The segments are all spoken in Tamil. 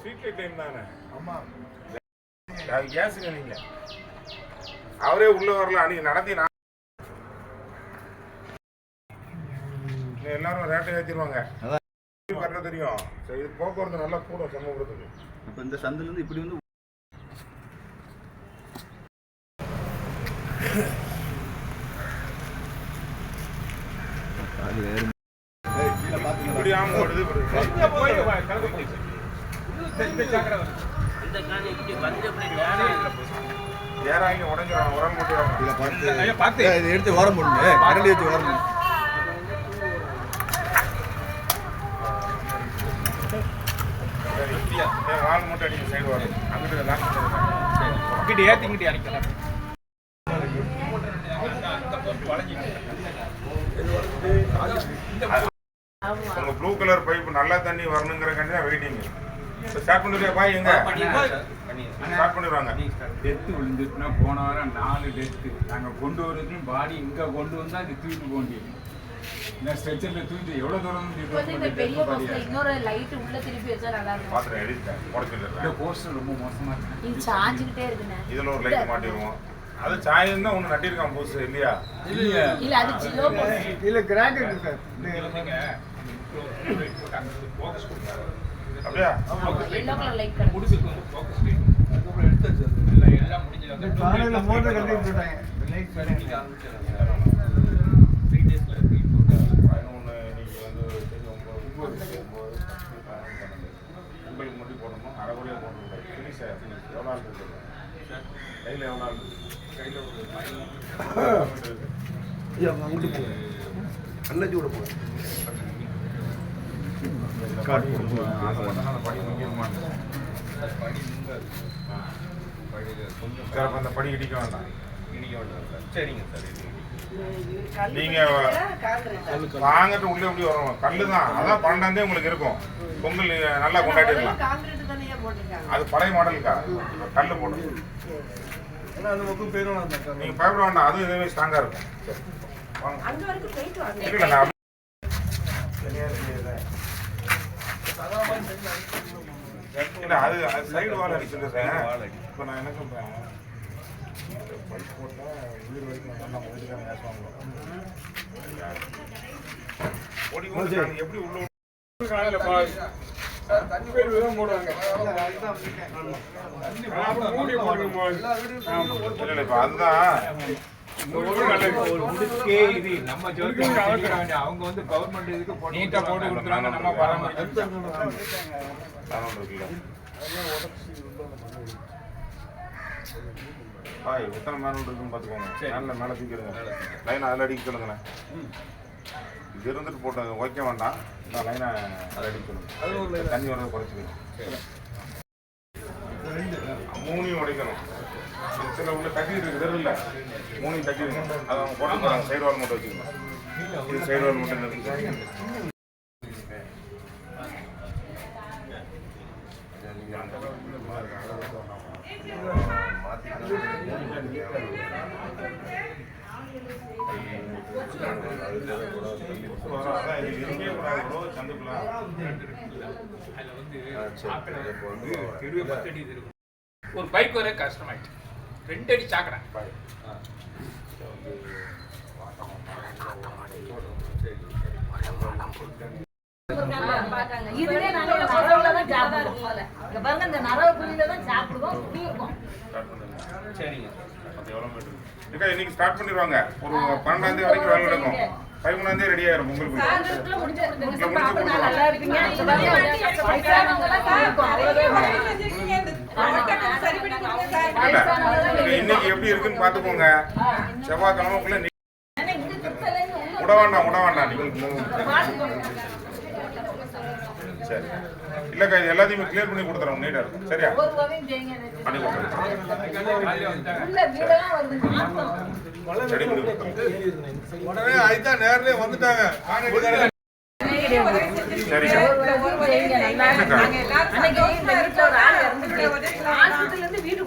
ஸ்ட்ரீட் லைட் டைம் தானே? ஆமா. அது கேஸுங்க நீங்க. அவரே உள்ள வரல அன்னைக்கு நடத்தி நான் எல்லாரும் ரேட்டை ஏற்றிடுவாங்க கரெக்டாக தெரியும்? சரி இது போக்குவரத்து நல்லா கூடும் சமூகத்துக்கு இப்போ இந்த சந்திலேருந்து இப்படி வந்து அது வேறு இப்படி ஆமாம் ஓடுது இப்படி ஏறாங்க உடஞ்சிடும் உரம் போட்டு பார்த்து இதை எடுத்து ஓரம் போடுங்க கரண்டி வச்சு ஓரம் போடுங்க வால் மட்டும் அடிக்க சைடு வரும் அங்கிட்டு லாக் பண்ணுறேன் இங்கிட்டு ஏத்தி இங்கிட்டு அடிக்கலாம். உங்க ப்ளூ கலர் பைப் நல்ல தண்ணி வரணுங்கிறக்காண்டி தான் வெயிட்டிங் ஸ்டார்ட் பண்ணுறியா பாய் எங்க ஸ்டார்ட் பண்ணிடுவாங்க டெத்து விழுந்துட்டுனா போன வாரம் நாலு டெத்து நாங்கள் கொண்டு வரதுக்கும் பாடி இங்கே கொண்டு வந்தால் அது தூக்கிட்டு போக முடியும் இந்த ஸ்ட்ரெச்சரில் தூக்கிட்டு எவ்வளோ தூரம் இன்னொரு லைட் உள்ள திருப்பி வச்சா நல்லா இருக்கும் பாத்திரம் எழுதிட்டேன் இந்த போஸ்டர் ரொம்ப மோசமாக இருக்கு இது சாஞ்சுக்கிட்டே இருக்குண்ணே இதில் ஒரு லைட் மாட்டிடுவோம் அது சாயம் தான் ஒன்று நட்டிருக்கான் புதுசு இல்லையா இல்லையா இல்ல அது ஜியோ பஸ் இல்ல கிராக் இருக்கு சார் அப்படியா? எல்லோ கலர் லைட் காலையில மோட்டர் கட்டி விட்டுட்டாங்க லைட் பதினொன்று இன்னைக்கு வந்து சரி, ஒன்பது, ஒன்பது, ஒன்பது, பத்து, பதினொன்று, பன்னெண்டு. உங்களுக்கு முடி போடணும்? அரை கோடியாக போட்டுருக்காரு ஃபினிஷ் ஆயிடுச்சு எவ்வளோ நாள் இருக்கு? கையில் எவ்வளோ நாள் இருக்கு? கையில் ஒரு பதினஞ்சு அங்கிட்டு போங்க நல்ல சூட போங்க ஆசை பண்ணா அந்த படி முக்கியமான சார் அப்ப அந்த படி இடிக்க வேண்டாம் இடிக்க வேண்டாம் சரிங்க சார் நீங்க வாங்கிட்டு உள்ளே எப்படி வரும் கல்லு தான் அதான் பன்னெண்டாந்தே உங்களுக்கு இருக்கும் பொங்கல் நல்லா கொண்டாடிடலாம் அது பழைய மாடலுக்கா கல்லு போட்டு அந்த பக்கம் பேரும் நீங்க பயப்பட வேண்டாம் அதுவும் இதுவே ஸ்ட்ராங்கா இருக்கும் சரி. வாங்க. இல்ல, அது சைடு வால் இப்போ நான் என்ன சொல்றேன்? போட்டா உயிர் வரைக்கும் பேசுவாங்க எப்படி உள்ள தண்ணி பேர் விதம் போடுவாங்க. அதுதான் அவங்க வந்து கவர்மெண்ட் இதுக்கு நீட்டா போட்டு கொடுக்குறாங்க. நம்ம இருக்குல்ல பாய் எத்தனை மேனல் இருக்குன்னு பார்த்துக்கோங்க. மேலே மேலே தூக்கிடுங்க. லைன் அதில் அடிக்க சொல்லுங்களேன். இது இருந்துட்டு போட்டது ஓகே வேண்டாம். இந்த லைனை அதை அடிக்க சொல்லுங்க. தண்ணி வரதை குறைச்சிக்கணும் மூணையும் உடைக்கணும். சில உள்ள தட்டி இருக்கு தெரியல மூணையும் தட்டி இருக்கு அதை அவங்க போட்டு சைடு வால் மட்டும் வச்சுக்கணும் இது சைடு வால் மட்டும் நிறுத்தி அதான் இது இருக்கவே கூடாது bro, சந்துக்குள்ள. தெருவே பத்து அடி இது இருக்கும் ஒரு பைக் வர கஷ்டமாயிட்டு. ரெண்டு அடி சாக்கடை இதுவே நாங்க நரவுல தான் சாப்பிடுவோம் இங்க பாருங்க இந்த நரவு குழியில தான் சாப்பிடுவோம் குடி இருக்கும் ஸ்டார்ட் பண்ணுங்க சரிங்க. அது எவ்வளோ மீட்டர் அக்கா இன்னைக்கு ஸ்டார்ட் பண்ணிடுவாங்க. ஒரு பன்னெண்டாம் தேதி வரைக்கும் வேலை நடக்கும். பதிமூணாம் தேதி ரெடி ஆயிரும் இல்ல, முடிச்சு கொடுத்துருவோம். இன்னைக்கு எப்படி இருக்குன்னு பார்த்துக்கோங்க. செவ்வாய்க்கிழமைக்குள்ள விட வேண்டாம் விட வேண்டாம். நீங்க பார்த்துக்கோங்க. சரி. இல்லக்கா இது எல்லாத்தையுமே கிளியர் பண்ணி கொடுத்துறோம் நீட்டா இருக்கும். சரியா. பண்ணி கொடுத்துறேன். உடனே அதுதான் நேர்லயே வந்துட்டாங்க. இருக்கும். அன்னைக்கு இந்த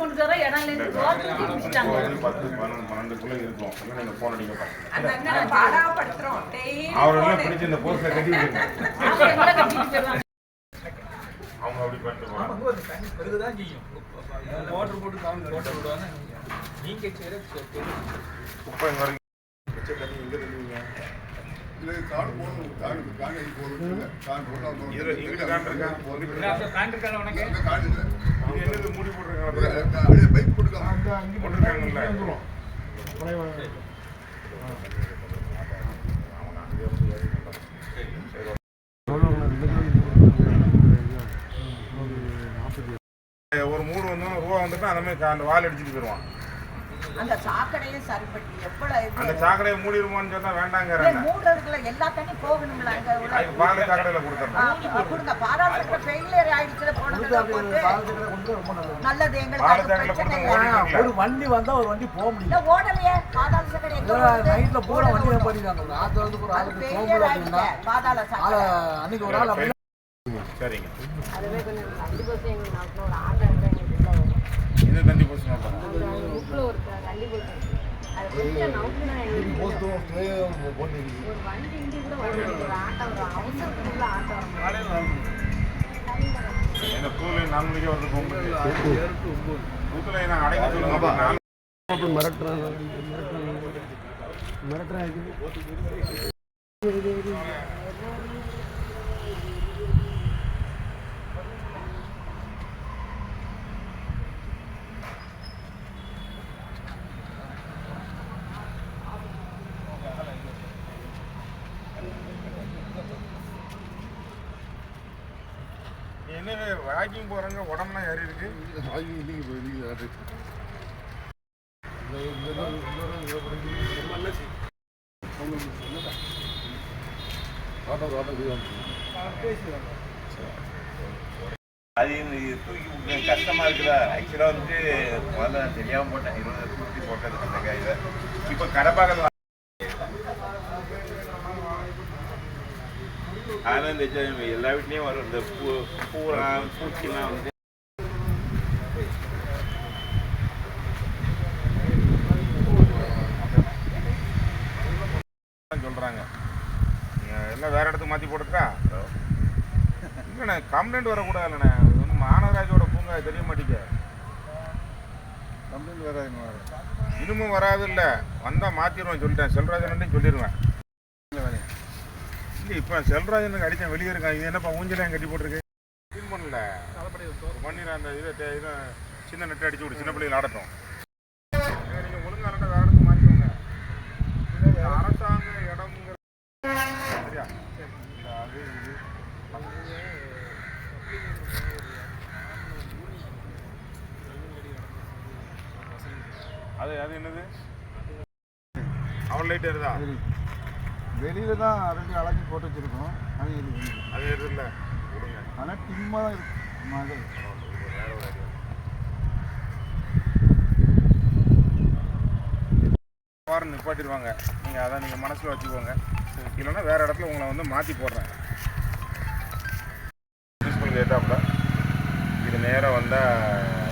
கொண்டு வர இடம் பத்து பன்னெண்டு பன்னெண்டுக்குள்ள இருக்கும். பாருங்க. பிடிச்சி போஸ்ட்டில் கட்டி அப்படி பண்ணிட்டு போகிறாங்க மோட்டர் போட்டு காமிச்சு போட்டு விடுவாங்க நீங்க செய்யற குப்பை இங்கே வரைக்கும் மிச்ச தண்ணி எங்கே தள்ளுவீங்க? இது காடு போகணும் காடு காடு போகணும் காடு போகணும் இதுல இங்கிட்டு காண்டு இருக்கா? பேண்ட் இருக்கா உனக்கு? காடு இல்லை. இது என்னது மூடி போட்டிருக்காங்களா அப்படியே பைக் போட்டுக்கலாம் அந்த அங்கே போட்டிருக்காங்கல்ல வந்துரும். பழைய அவங்க அங்கேயே வந்து ஏறி நின்னுட்டாங்க. சரி, ஓகே. ஒரு மூடு வந்தோம் ரூபா வந்துட்டு அந்த மாதிரி அந்த வால் அடிச்சுட்டு போயிடுவான். அந்த சாக்கடையும் சரிப்பட்டு எவ்வளவு இது? அந்த சாக்கடையை மூடிடுவோம்னு சொன்னா வேண்டாங்கிறாங்க. மூடுறதுக்குள்ள எல்லா தண்ணி போகணும்ல அங்க பால் சாக்கடையில் ஆ, கொடுத்துட்றோம் கொடுங்க. பாராளுமன்ற ஃபெயிலியர் ஆயிடுச்சுல நல்லது. எங்களுக்கு ஒரு வண்டி வந்தா ஒரு வண்டி போக முடியல ஓடலையே. பாதாள சாக்கடை? நைட்ல பூரா வண்டி ஓடல. பண்ணிருக்காங்க ஆத்துல இருந்து ஒரு அது ஆளுக்கு போக ஃபெயிலியர் முடியல ஆயிடுச்சு. அப்படின்னா பாதாள ஆள சாக்கடை அன்னைக்கு ஒரு ஆள் அப்படி சரிங்க. அதுவே கொஞ்சம் தள்ளி போச்சு எங்களுக்கு நாட்டில் ஒரு ஆட்டோ இருந்தால் எங்களுக்கு வரும் தண்ணி ஒரு அது கொஞ்சம் நவுக்குனா எங்களுக்கு ஒரு வண்டி கூட ஒரு ஆட்டோ அவசரத்துக்குள்ள ஆட்டோ நாலு மணிக்கு போகும்போது நான் அடைக்க சொல்லுங்க வாக்கிங் போகிறவங்க உடம்புலாம் ஏறி இருக்கு. அது. இது தூக்கி விட்டு கஷ்டமா இருக்குதா? ஆக்சுவலாக முதல்ல நான் தெரியாம போட்டேன். இருபது தூக்கி போட்டது அந்த இதை இப்போ கடப்பாக்கல ஆனால் இந்த எல்லா வீட்லேயும் வரும். இந்த பூ பூலாம் பூச்சிலாம் வந்து. சொல்கிறாங்க எல்லாம் வேற இடத்துக்கு மாற்றி போட்டுட்டா? இல்லைண்ணே கம்ப்ளைண்ட் வரக்கூடாது இல்லைண்ணே இது வந்து மாநகராட்சியோட பூங்கா தெரிய மாட்டேங்க கம்ப்ளைண்ட் வராதுங்க இனிமும் வராது இல்லை. வந்தால் மாற்றிடுவேன் சொல்லிட்டேன். செல்வராஜன் சொல்லிடுவேன் இல்லை இப்போ செல்வராஜனுக்கு அடித்தேன் வெளியே இருக்கான் இது என்னப்பா ஊஞ்சலாம் கட்டி போட்டிருக்கு? க்ளீன் பண்ணல. பண்ணிடுறேன் அந்த இதை இதை சின்ன நெட்டை அடிச்சு விடு. சின்ன பிள்ளைகள் ஆடட்டும் நீங்கள் ஒழுங்கா இல்லைன்னா வேற இடத்துக்கு மாற்றிக்கோங்க இது அரசாங்க இடம்ங்கிற சரியா? அது இது. அது அது என்னது? அவள் லைட் வருதா வெளியில தான் ரெண்டு அழகு போட்டு வச்சிருக்கோம். அது. அது எது இல்லை. கொடுங்க. ஆனா டிம்மா தான் இருக்கு. idea. வாரம் நிப்பாட்டிடுவாங்க. நீங்கள் அதை நீங்கள் மனசில் வச்சுக்கோங்க. இல்லைன்னா வேறு இடத்துல உங்களை வந்து மாற்றி போடுறேன். பிரின்சிபல் கேட்டாப்புல இது நேராக வந்தால்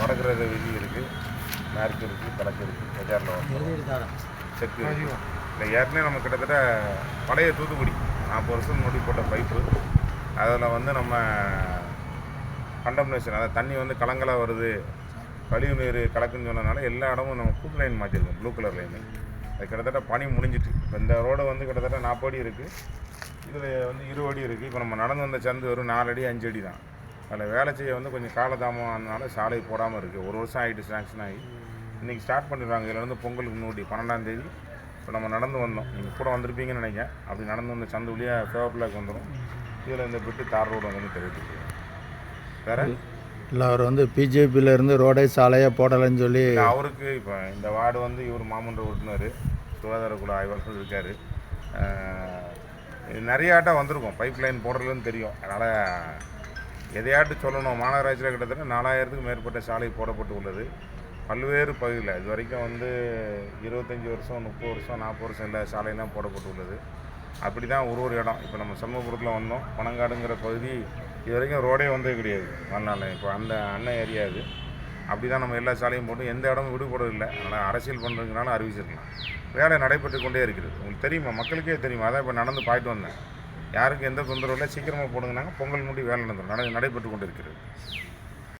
வடக்குறது விதி இருக்குது மேற்கு இருக்குது கிழக்கு இருக்குது பஜாரில் வந்து செக்கு இல்லை ஏற்கனவே நம்ம கிட்டத்தட்ட பழைய தூத்துக்குடி நாற்பது வருஷம் முன்னாடி போட்ட பைப்பு. அதில் வந்து நம்ம கண்டம்னேஷன் அதாவது தண்ணி வந்து கலங்கலாக வருது கழிவு நீர் கலக்குன்னு சொன்னதுனால எல்லா இடமும் நம்ம புது லைன் மாற்றிருக்கோம் ப்ளூ கலர் லைனு அது கிட்டத்தட்ட பனி முடிஞ்சிட்டு. இப்போ இந்த ரோடு வந்து கிட்டத்தட்ட நாற்பது அடி இருக்குது இதில் வந்து இருபது அடி இருக்குது இப்போ நம்ம நடந்து வந்த சந்து வெறும் நாலு அடி அஞ்சு அடி தான். அதில் வேலை செய்ய வந்து கொஞ்சம் காலதாமம் ஆனதுனால சாலை போடாமல் இருக்குது ஒரு வருஷம் ஆகிட்டு சாங்ஷன் ஆகி. இன்றைக்கி ஸ்டார்ட் பண்ணிடுவாங்க இதில் வந்து பொங்கலுக்கு முன்னாடி பன்னெண்டாம் தேதி இப்போ நம்ம நடந்து வந்தோம். நீங்கள் கூட வந்திருப்பீங்கன்னு நினைக்கிறேன். அப்படி நடந்து வந்த சந்து வழியாக ஃபேவர்பிளாக் வந்துடும் இதில் இந்த பிட்டு தார் ரோடு வந்து தெரிவித்து வேறு? இல்லை அவர் வந்து பிஜேபியில் இருந்து ரோடை சாலையாக போடலைன்னு சொல்லி அவருக்கு இப்போ இந்த வார்டு வந்து இவர் மாமன்ற உறுப்பினர் சுகாதார குழு ஆய்வாளர் இருக்கார். நிறைய ஆட்டம் வந்திருக்கும். பைப் லைன் போடுறதுன்னு தெரியும். அதனால் எதையாட்டு சொல்லணும்? மாநகராட்சியில் கிட்டத்தட்ட நாலாயிரத்துக்கும் மேற்பட்ட சாலை போடப்பட்டு உள்ளது. பல்வேறு பகுதியில் இது வரைக்கும் வந்து இருபத்தஞ்சி வருஷம் முப்பது வருஷம் நாற்பது வருஷம் இல்லை சாலையெல்லாம் போடப்பட்டுள்ளது. போடப்பட்டு உள்ளது அப்படி தான் ஒரு ஒரு இடம். இப்போ நம்ம சண்முகபுரத்தில் வந்தோம். பனங்காடுங்கிற பகுதி இது வரைக்கும் ரோடே வந்தது கிடையாது வாழ்நாளில் இப்போ அந்த அண்ணன் ஏரியா இது. அப்படி தான் நம்ம எல்லா சாலையும் போட்டு எந்த இடமும் விடுபடவில்லை. அதனால் அரசியல் பண்ணுறதுனால அறிவிச்சிருக்கலாம். வேலை நடைபெற்று கொண்டே இருக்கிறது. உங்களுக்கு தெரியுமா? மக்களுக்கே தெரியுமா? அதான் இப்போ நடந்து பாய்ட்டு வந்தேன். யாருக்கும் எந்த தொந்தரவு இல்லை. சீக்கிரமாக போடுங்கன்னாங்க. பொங்கல் முடி வேலை நடந்துடும் நடைபெற்று கொண்டு இருக்கிறது